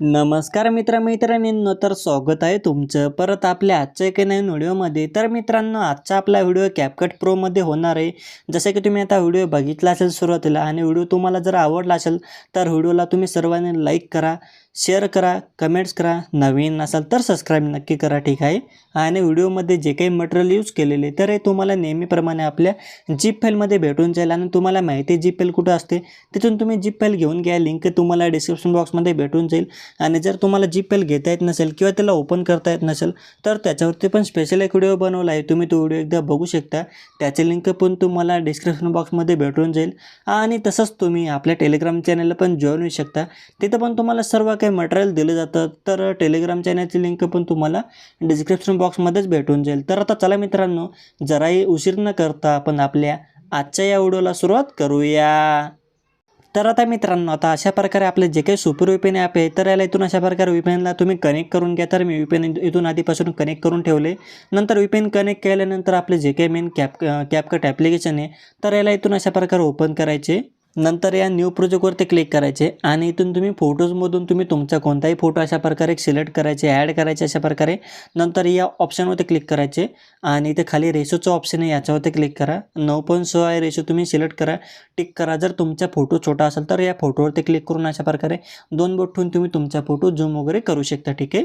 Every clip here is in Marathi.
नमस्कार मित्रमैत्रिणींनो तर स्वागत आहे तुमचं. परत आपल्या आजच्या एका नवीन व्हिडिओमध्ये. तर मित्रांनो आजचा आपला व्हिडिओ कॅपकट प्रोमध्ये होणार आहे. जसं की तुम्ही आता व्हिडिओ बघितला असेल सुरुवातीला आणि व्हिडिओ तुम्हाला जर आवडला असेल तर व्हिडिओला तुम्ही सर्वांनी लाईक करा. शेअर करा कमेंट्स करा. नवीन असाल तर सबस्क्राईब नक्की करा ठीक आहे? आणि व्हिडिओमध्ये जे काही मटेरियल यूज केलेले तर हे तुम्हाला नेहमीप्रमाणे आपल्या जीप फाईलमध्ये भेटून जाईल आणि तुम्हाला माहिती आहे जीप फाईल कुठं असते तिथून तुम्ही जीप फाईल घेऊन घ्या. लिंक तुम्हाला डिस्क्रिप्शन बॉक्समध्ये भेटून जाईल. आणि जर तुम्हाला जी पेल घेता येत नसेल किंवा त्याला ओपन करता येत नसेल तर त्याच्यावरती पण स्पेशल एक व्हिडिओ बनवला आहे. तुम्ही तो व्हिडिओ एकदा बघू शकता. त्याचे लिंक पण तुम्हाला डिस्क्रिप्शन बॉक्समध्ये भेटून जाईल. आणि तसंच तुम्ही आपल्या टेलिग्राम चॅनलला पण जॉईन होऊ शकता. तिथं पण तुम्हाला सर्व काही मटेरियल दिलं जातं तर टेलिग्राम चॅनलची लिंक पण तुम्हाला डिस्क्रिप्शन बॉक्समध्येच भेटून जाईल. तर आता चला मित्रांनो जराही उशीर न करता आपण आपल्या आजच्या या व्हिडिओला सुरुवात करूया. तर आता मित्रांनो आता अशा प्रकारे आपले जे काही सुपर विपेन ॲप आहे तर याला इथून अशा प्रकारे विपेनला तुम्ही कनेक्ट करून घ्या. तर मी विपेन इथून आधीपासून कनेक्ट करून ठेवले. नंतर विपेन कनेक्ट केल्यानंतर आपले जे काही मेन कॅप कॅपकट ॲप्लिकेशन आहे तर याला इथून अशा प्रकारे ओपन करायचे. नंतर या न्यू प्रोजेक्टवरती क्लिक करायचे आणि इथून तुम्ही फोटोजमधून तुम्ही तुमचा कोणताही फोटो अशा प्रकारे सिलेक्ट करायचे ॲड करायचे अशा प्रकारे. नंतर या ऑप्शनवरती क्लिक करायचे आणि इथे खाली रेशोचं ऑप्शन आहे याच्यावरती क्लिक करा. नऊ पॉईंट सहा आहे रेशो तुम्ही सिलेक्ट करा. टिक करा. जर तुमचा फोटो छोटा असेल तर या फोटोवरती क्लिक करून अशा प्रकारे दोन बोट ठेवून तुम्ही तुमचा फोटो झूम वगैरे करू शकता ठीक आहे?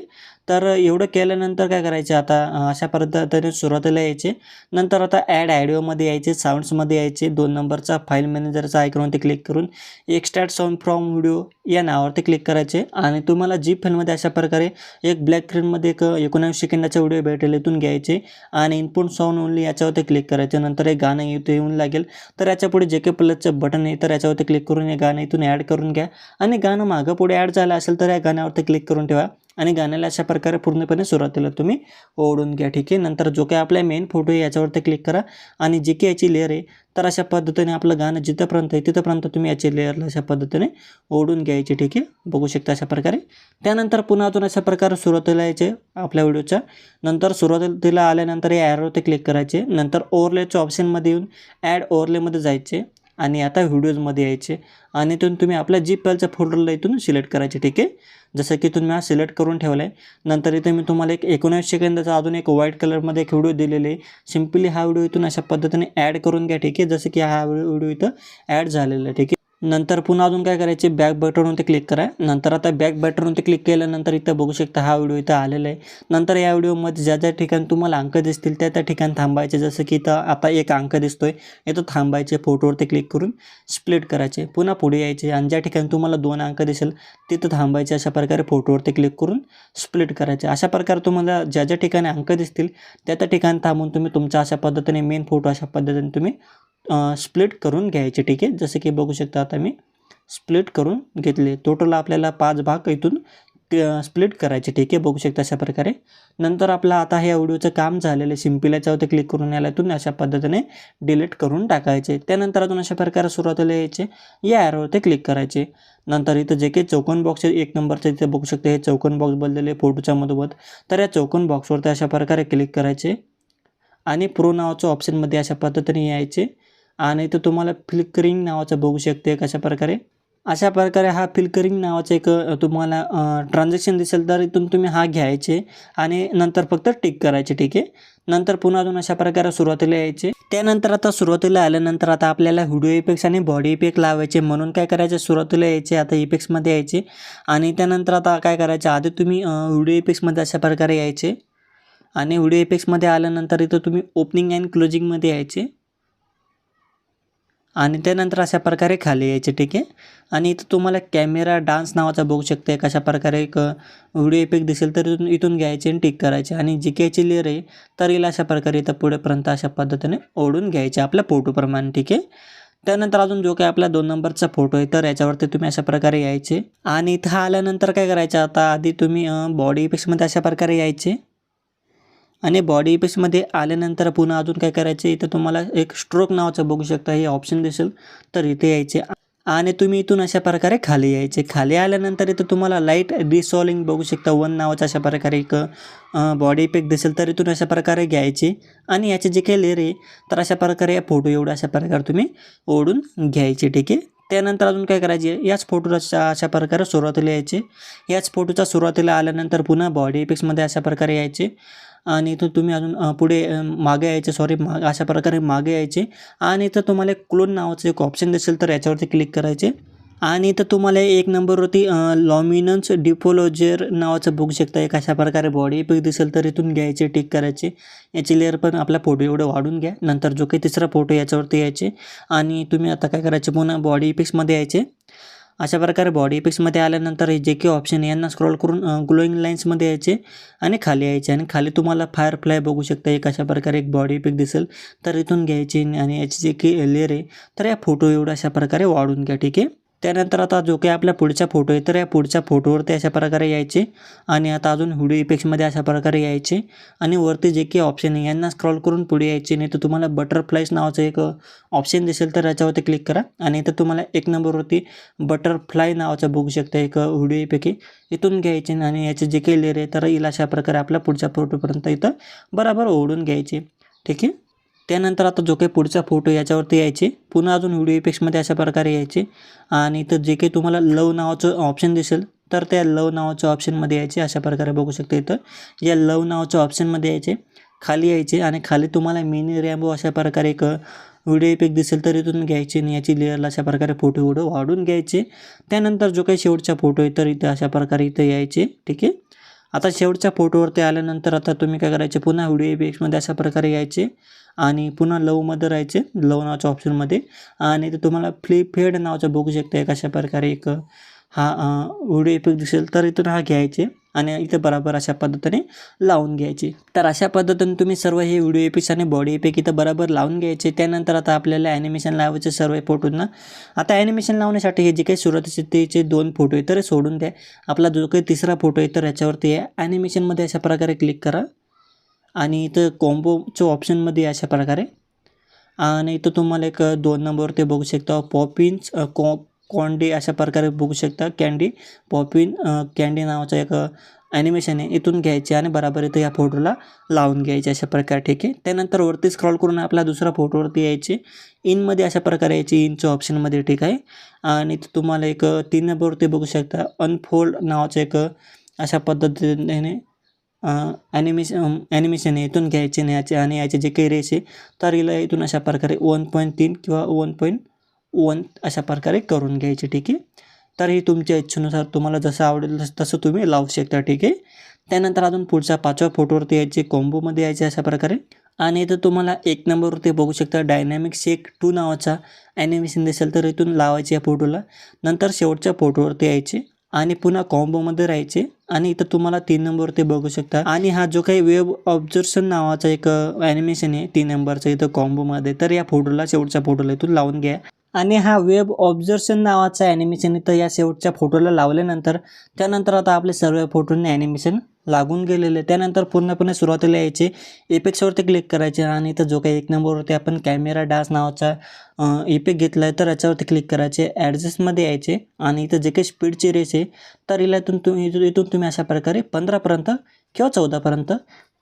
तर एवढं केल्यानंतर काय करायचे? आता अशा पद्धतीने सुरुवातीला यायचे. नंतर आता ॲड ॲडिओमध्ये यायचे साऊंड्समध्ये यायचे. दोन नंबरचा फाईल मॅनेजरचा आयकॉनवरती क्लिक करून एक्स्ट्रॅक्ट साऊंड फ्रॉम व्हिडिओ या नावावरती क्लिक करायचे. आणि तुम्हाला जी फिल्ममध्ये अशा प्रकारे एक ब्लॅक स्क्रीनमध्ये एक एकोणऐंशी सेकंदाचा व्हिडिओ भेटेल इथून घ्यायचे. आणि इनपुट साऊंड ओनली याच्यावरती क्लिक करायचे. नंतर एक गाणं इथे येऊन लागेल. तर याच्यापुढे जे के प्लसचं बटन आहे तर याच्यावरती क्लिक करून हे गाणं इथून ॲड करून घ्या. आणि गाणं मागं पुढे ॲड झालं असेल तर या गाण्यावरती क्लिक करून ठेवा. आणि गाण्याला अशा प्रकारे पूर्णपणे सुरुवातीला तुम्ही ओढून घ्या ठीक आहे? नंतर जो काही आपला मेन फोटो आहे याच्यावरती क्लिक करा आणि जी काही याची लेअर आहे तर अशा पद्धतीने आपलं गाणं जिथंपर्यंत आहे तिथंपर्यंत तुम्ही याची लेअरला अशा पद्धतीने ओढून घ्यायची ठीक आहे? बघू शकता अशा प्रकारे. त्यानंतर पुन्हा अजून अशा प्रकारे सुरुवातीला यायचे आपल्या व्हिडिओच्या. नंतर सुरुवातीला आल्यानंतर या ॲरोवरती क्लिक करायचे. नंतर ओवरलेच्या ऑप्शनमध्ये येऊन ॲड ओवरलेमध्ये जायचे. आणि आता व्हिडिओजमध्ये यायचे. आणि इथून तुम्ही आपल्या जी पेलच्या फोल्डरला इथून सिलेक्ट करायचे ठीक आहे? जसं की तुम्ही हा सिलेक्ट करून ठेवला आहे नंतर इथे मी तुम्हाला एक एकोणऐंशी सेकंदाचा अजून एक व्हाईट कलरमध्ये एक व्हिडिओ दिलेले आहे. सिम्पली हा व्हिडिओ इथून अशा पद्धतीने ॲड करून घ्या ठीक आहे? जसं की हा व्हिडिओ इथं ॲड झालेला आहे ठीक आहे? नंतर पुन्हा अजून काय करायचे? बॅक बटनवरती क्लिक करा. नंतर आता बॅक बटनवरती क्लिक केल्यानंतर इथं बघू शकता हा व्हिडिओ इथं आलेला आहे. नंतर या व्हिडिओमध्ये ज्या ज्या ठिकाणी तुम्हाला अंक दिसतील त्या त्या ठिकाणी थांबायचे. जसं की इथं आता एक अंक दिसतोय. इथं थांबायचे फोटोवरती क्लिक करून स्प्लिट करायचे. पुन्हा पुढे यायचे. आणि ज्या ठिकाणी तुम्हाला दोन अंक दिसेल तिथं थांबायचे. अशा प्रकारे फोटोवरती क्लिक करून स्प्लिट करायचे. अशा प्रकारे तुम्हाला ज्या ज्या ठिकाणी अंक दिसतील त्या त्या ठिकाणी थांबून तुम्ही तुमच्या अशा पद्धतीने मेन फोटो अशा पद्धतीने तुम्ही स्प्लिट करून घ्यायचे ठीक आहे? जसं की बघू शकता आता मी स्प्लिट करून घेतले. टोटल आपल्याला पाच भाग इथून स्प्लिट करायचे ठीक आहे? बघू शकता अशा प्रकारे. नंतर आपला आता ह्या व्हिडिओचं काम झालेलं आहे. सिंपल याच्यावरती क्लिक करून याला इथून अशा पद्धतीने डिलीट करून टाकायचे. त्यानंतर अजून अशा प्रकारे सुरुवातीला यायचे. या ॲरोवरती क्लिक करायचे. नंतर इथं जे काही चौकोन बॉक्स आहे एक नंबरचं इथे बघू शकते हे चौकोन बॉक्स बनलेले फोटोच्या मधोमध तर या चौकोन बॉक्सवरती अशा प्रकारे क्लिक करायचे. आणि प्रो नावाचं ऑप्शनमध्ये अशा पद्धतीने यायचे. आणि इथं तुम्हाला फ्लिकरिंग नावाचं बघू शकते कशा प्रकारे. अशा प्रकारे हा फिल्करिंग नावाचं एक तुम्हाला ट्रान्झॅक्शन दिसेल तर इथून तुम्ही हा घ्यायचे आणि नंतर फक्त टिक करायचे ठीक आहे? नंतर पुन्हा अजून अशा प्रकारे सुरुवातीला यायचे. त्यानंतर आता सुरुवातीला आल्यानंतर आता आपल्याला व्हिडिओ इफेक्ट्स आणि बॉडी इफेक्ट लावायचे म्हणून काय करायचे? सुरुवातीला यायचे आता इफेक्ट्समध्ये यायचे. आणि त्यानंतर आता काय करायचे? आधी तुम्ही व्हिडिओ इफेक्ट्समध्ये अशा प्रकारे यायचे. आणि व्हिडिओ इफेक्ट्समध्ये आल्यानंतर इथं तुम्ही ओपनिंग अँड क्लोजिंगमध्ये यायचे. आणि त्यानंतर अशा प्रकारे खाली यायचे ठीक आहे? आणि इथं तुम्हाला कॅमेरा डान्स नावाचा बघू शकते. कशा प्रकारे एक व्हिडिओ इफेक्ट दिसेल तर इथून इथून घ्यायचे आणि टिक करायचे. आणि जी कायची लेअर आहे तर हिला अशा प्रकारे इथं पुढेपर्यंत अशा पद्धतीने ओढून घ्यायचे आपल्या फोटोप्रमाणे ठीक आहे? त्यानंतर अजून जो काही आपला दोन नंबरचा फोटो आहे तर याच्यावरती तुम्ही अशा प्रकारे यायचे. आणि इथं आल्यानंतर काय करायचं? आता आधी तुम्ही बॉडी इफेक्ट्समध्ये अशा प्रकारे यायचे. आणि बॉडी इफेक्ट्समध्ये आल्यानंतर पुन्हा अजून काय करायचे? इथं तुम्हाला एक स्ट्रोक नावाचं बघू शकता. हे ऑप्शन दिसेल. तर इथे यायचे. आणि तुम्ही इथून अशा प्रकारे खाली यायचे. खाली आल्यानंतर इथं तुम्हाला लाइट डिसॉलिंग बघू शकता. वन नावाचं अशा प्रकारे एक बॉडी इफेक्ट दिसेल. तर इथून अशा प्रकारे घ्यायचे. आणि याचे जे काही लेअर आहे तर अशा प्रकारे या फोटो एवढं अशा प्रकारे तुम्ही ओढून घ्यायचे. ठीक आहे? त्यानंतर अजून काय करायचे? याच फोटोचा अशा प्रकारे सुरुवातीला यायचे. याच फोटोचा सुरुवातीला आल्यानंतर पुन्हा बॉडी इफेक्ट्समध्ये अशा प्रकारे यायचे. आणि इथं तुम्ही अजून पुढे मागे यायचे सॉरी माग अशा प्रकारे मागे यायचे. आणि इथं तुम्हाला एक क्लोन नावाचं एक ऑप्शन दिसेल तर याच्यावरती क्लिक करायचे. आणि इथं तुम्हाला एक नंबरवरती लॉमिनन्स डिफोलॉजर नावाचं बघू शकता. एक अशा प्रकारे बॉडी पिक दिसेल तर इथून घ्यायचे टिक करायचे. याची लेअर पण आपला फोटो एवढं वाढून घ्या. नंतर जो काही तिसरा फोटो याच्यावरती यायचे. आणि तुम्ही आता काय करायचे? पुन्हा बॉडी पिक्समध्ये यायचे. अशा प्रकारे बॉडी इफेक्ट्समध्ये आल्यानंतर हे जे की ऑप्शन यांना स्क्रॉल करून ग्लोईंग लाईन्समध्ये यायचे आणि खाली यायचे. आणि खाली तुम्हाला फायर फ्लाय बघू शकता एक अशा प्रकारे एक बॉडी इफेक्ट दिसेल. तर इथून घ्यायची आणि याची जे काही लेअर आहे तर या फोटो एवढं अशा प्रकारे वाढून घ्या ठीक आहे? त्यानंतर आता जो काही आपला पुढचा फोटो आहे तर या पुढच्या फोटोवरती अशा प्रकारे यायचे. आणि आता अजून व्हिडिओ इफेक्ट्समध्ये अशा प्रकारे यायचे. आणि वरती जे काही ऑप्शन आहे यांना स्क्रॉल करून पुढे यायचे. नाही तर तुम्हाला बटरफ्लाईज नावाचं एक ऑप्शन दिसेल तर याच्यावरती क्लिक करा. आणि इथं तुम्हाला एक नंबरवरती बटरफ्लाय नावाचं बघू शकता एक व्हिडिओ इफेक्ट इथून घ्यायचे आणि याचे जे काही लेअर आहे तर येईल अशा प्रकारे आपल्या पुढच्या फोटोपर्यंत इथं बराबर ओढून घ्यायचे. ठीक आहे? त्यानंतर आता जो काही पुढचा फोटो याच्यावरती यायचे. पुन्हा अजून व्हिडिओ इफेक्ट्समध्ये अशा प्रकारे यायचे. आणि इथं जे काही तुम्हाला लव नावाचं ऑप्शन दिसेल तर त्या लव नावाच्या ऑप्शनमध्ये यायचे. अशा प्रकारे बघू शकता इथं. या लव नावाच्या ऑप्शनमध्ये यायचे. खाली यायचे आणि खाली तुम्हाला मिनी रॅम्बो अशा प्रकारे एक व्हिडिओ इफेक्ट दिसेल तर इथून घ्यायचे आणि याची लेअरला अशा प्रकारे फोटो व्हिडिओ वाढून घ्यायचे. त्यानंतर जो काही शेवटचा फोटो आहे तर इथं अशा प्रकारे इथं यायचे. ठीक आहे? आता शेवटच्या फोटोवरती आल्यानंतर आता तुम्ही काय करायचे? पुन्हा व्हिडिओ इफेक्ट्समध्ये अशा प्रकारे यायचे. आणि पुन्हा लवमध्ये राहायचे लव नावाच्या ऑप्शनमध्ये आणि ते तुम्हाला फ्लिप फेड नावाचं बघू शकता एक अशा प्रकारे एक हा व्हिडिओ इफेक्ट दिसेल तर इथून हा घ्यायचे आणि इथं बराबर अशा पद्धतीने लावून घ्यायचे. तर अशा पद्धतीने तुम्ही सर्व हे व्हिडिओ इफेक्ट्स आणि बॉडी इफेक्ट इथं बरोबर लावून घ्यायचे. त्यानंतर आता आपल्याला ॲनिमेशन लावायचे सर्व फोटोंना आता ॲनिमेशन लावण्यासाठी हे जे काही सुरुवातीचे तेचे दोन फोटो आहे तर सोडून द्या. आपला जो काही तिसरा फोटो आहे तर याच्यावरती ॲनिमेशनमध्ये अशा प्रकारे क्लिक करा. आणि इथं कॉम्बोच्या ऑप्शनमध्ये अशा प्रकारे. आणि इथं तुम्हाला एक दोन नंबरवरती बघू शकता. पॉपिन्स कॉ कॉन्डी अशा प्रकारे बघू शकता. कॅन्डी पॉपिन कॅन्डी नावाचं एक ॲनिमेशन आहे. इथून घ्यायचे आणि बराबर इथं या फोटोला लावून घ्यायचे अशा प्रकारे ठीक आहे? त्यानंतर वरती स्क्रॉल करून आपला दुसरा फोटोवरती यायचे. इनमध्ये अशा प्रकारे यायचे इनच्या ऑप्शनमध्ये ठीक आहे? आणि इथं तुम्हाला एक तीन नंबरवरती बघू शकता. अनफोल्ड नावाचं एक अशा पद्धतीने ॲनिमेशन ॲनिमेशन इथून घ्यायचे नाही याचे आणि याचे जे काही रेस आहे तर हिला इथून अशा प्रकारे वन पॉईंट तीन किंवा वन पॉईंट वन अशा प्रकारे करून घ्यायचे ठीक आहे? तर ही तुमच्या इच्छेनुसार तुम्हाला जसं आवडेल तसं तसं तुम्ही लावू शकता ठीक आहे? त्यानंतर अजून पुढच्या पाचव्या फोटोवरती यायचे कॉम्बोमध्ये यायचे अशा प्रकारे. आणि इथं तुम्हाला एक नंबरवरती बघू शकता डायनॅमिक शेक टू नावाचा ॲनिमेशन दिसेल तर इथून लावायचे या फोटोला नंतर शेवटच्या फोटोवरती यायचे आणि पुन्हा कॉम्बोमध्ये राहायचे. आणि इथं तुम्हाला तीन नंबरवरती बघू शकता. आणि हा जो काही वेब ऑब्झर्वेशन नावाचा एक ॲनिमेशन आहे तीन नंबरचं इथं कॉम्बोमध्ये तर या फोटोला शेवटच्या फोटोला इथून लावून घ्या. आणि हा वेब ऑब्झर्वेशन नावाचा ॲनिमेशन इथं या शेवटच्या फोटोला लावल्यानंतर त्यानंतर आता आपले सर्व फोटोने ॲनिमेशन लागून गेलेले. त्यानंतर पूर्णपणे सुरुवातीला यायचे. एपेक्सवरती क्लिक करायचे आणि इथं जो काही एक नंबरवरती आपण कॅमेरा डास नावाचा इफेक्ट घेतला आहे तर याच्यावरती क्लिक करायचे. ॲडजस्टमध्ये यायचे आणि इथं जे काही स्पीडची रेस आहे तर इलातून इथून तुम्ही इथून इथून तुम्ही अशा प्रकारे पंधरापर्यंत किंवा चौदापर्यंत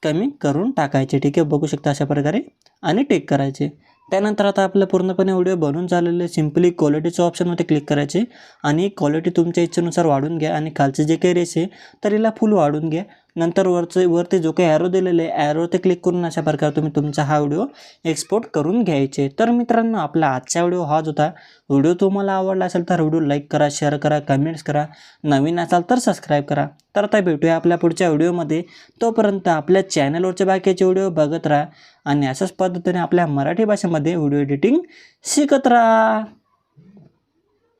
कमी करून टाकायचे. ठीक आहे? बघू शकता अशा प्रकारे. आणि टेक करायचे. त्यानंतर आता आपलं पूर्णपणे व्हिडिओ बनून झालेले सिम्पली क्वालिटीचं ऑप्शनमध्ये क्लिक करायचे. आणि क्वालिटी तुमच्या इच्छेनुसार वाढून घ्या. आणि खालचे जे काही रेस आहे तर हिला फुल वाढून घ्या. नंतर वरचे वरती जो काही ॲरो दिलेले आहे ॲरोवरती क्लिक करून अशा प्रकारे तुम्ही तुमचा हा व्हिडिओ एक्सपोर्ट करून घ्यायचे. तर मित्रांनो आपला आजचा व्हिडिओ हाच होता. व्हिडिओ तुम्हाला आवडला असेल तर व्हिडिओ लाईक करा शेअर करा कमेंट्स करा. नवीन असाल तर सबस्क्राईब करा. तर आता भेटूया आपल्या पुढच्या व्हिडिओमध्ये तोपर्यंत आपल्या चॅनलवरचे बाकीचे व्हिडिओ बघत राहा. आणि अशाच पद्धतीने आपल्या मराठी भाषेमध्ये व्हिडिओ एडिटिंग शिकत राहा.